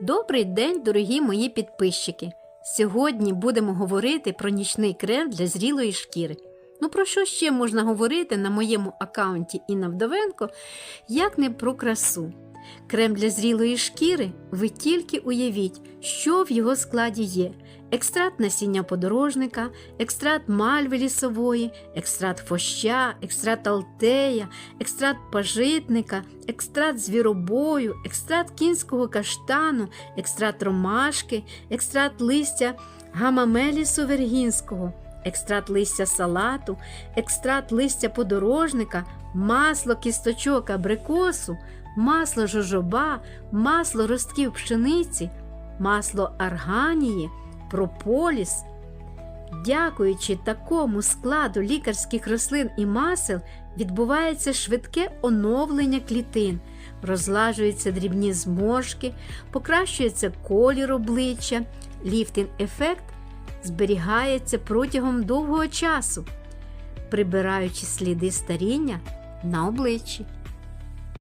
Добрий день, дорогі мої підписчики! Сьогодні будемо говорити про нічний крем для зрілої шкіри. Ну про що ще можна говорити на моєму аккаунті Інна Вдовенко, як не про красу? Крем для зрілої шкіри ви тільки уявіть, що в його складі є: екстракт насіння подорожника, екстракт мальви лісової, екстракт фоща, екстракт алтея, екстракт пажитника, екстракт звіробою, екстракт кінського каштану, екстракт ромашки, екстракт листя гамамелісу вергінського, екстракт листя салату, екстракт листя подорожника, масло кісточок абрикосу, масло жожоба, масло ростків пшениці, масло арганії, прополіс. Дякуючи такому складу лікарських рослин і масел, відбувається швидке оновлення клітин, розлажуються дрібні зморшки, покращується колір обличчя, ліфтинг-ефект зберігається протягом довгого часу, прибираючи сліди старіння на обличчі.